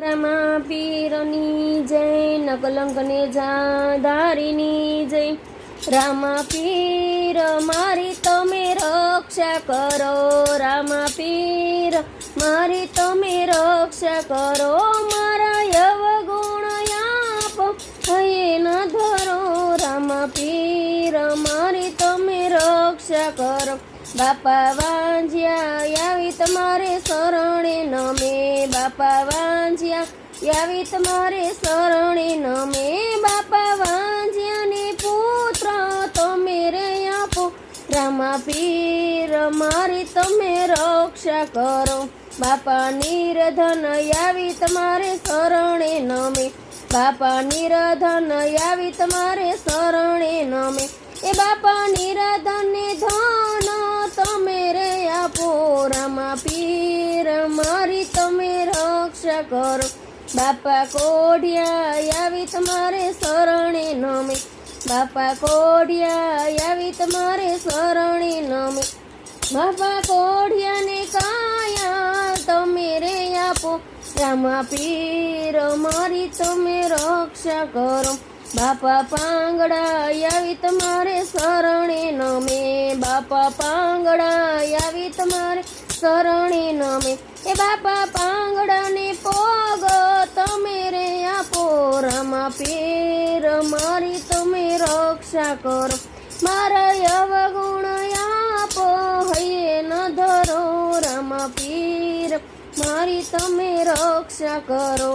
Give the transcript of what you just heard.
રામા પીરની જય નકલંકને જાધારીની જય. રામા પીર મારી તમે રક્ષા કરો રામા પીર મારી તમે રક્ષા કરો. મારા યવ ગુણ હયે ન ધરો. રામા પીર મારી તમે રક્ષા કરો. બાપા વાંજ્યા, આવી તમારે શરણે નમે. બાપા વાંજ્યા, આવી તમારે શરણે નમે. બાપા વાંજ્યાને પુત્ર તમે રે આપો. રામા પીર, મારી તમે રક્ષા કરો. બાપા નિરધન, આવી તમારે શરણે નમે. બાપા નિરધન, આવી તમારે શરણે નમે. એ બાપા નિરધન ધન કરો. બાપા કોઢિયા આવી તમારે શરણે નમે. બાપા કોઢિયા આવી તમારે શરણે નમે. બાપા કોઢિયાને કાયા તમે રે આપો. રામા પીર, મારી તમે રક્ષા કરો. બાપા પાંગડા આવી તમારે શરણે નમે. બાપા પાંગડા આવી તમારે શરણે નમે. એ બાપા પાંગડાને પોગ, તમે રે આપો રમા પીર, મારી તમે રક્ષા કરો. મારા અવગુણ આપો હૈયે ન ધરો, રમા પીર, મારી તમે રક્ષા કરો.